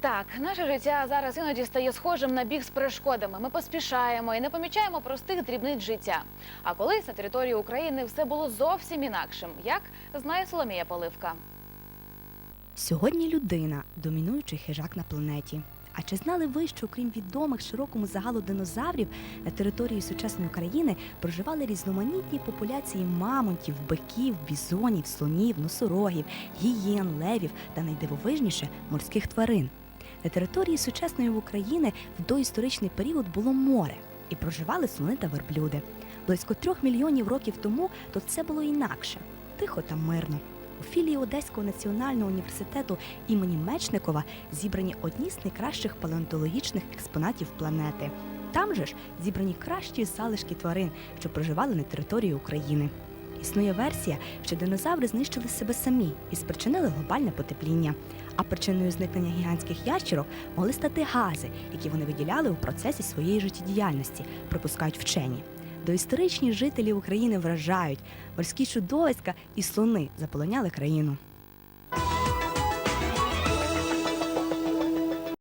Так, наше життя зараз іноді стає схожим на біг з перешкодами. Ми поспішаємо і не помічаємо простих дрібниць життя. А колись на території України все було зовсім інакшим, як знає Соломія Поливка. Сьогодні людина домінуючий хижак на планеті. А чи знали ви, що окрім відомих широкому загалу динозаврів на території сучасної України проживали різноманітні популяції мамонтів, биків, бізонів, слонів, носорогів, гієн, левів та найдивовижніше морських тварин? На території сучасної України в доісторичний період було море і проживали слони та верблюди. Близько трьох мільйонів років тому то це було інакше, тихо та мирно. У філії Одеського національного університету імені Мечникова зібрані одні з найкращих палеонтологічних експонатів планети. Там же ж зібрані кращі залишки тварин, що проживали на території України. Існує версія, що динозаври знищили себе самі і спричинили глобальне потепління. А причиною зникнення гігантських ящерок могли стати гази, які вони виділяли у процесі своєї життєдіяльності, припускають вчені. Доісторичні жителі України вражають, морські чудовиська і слони заполоняли країну.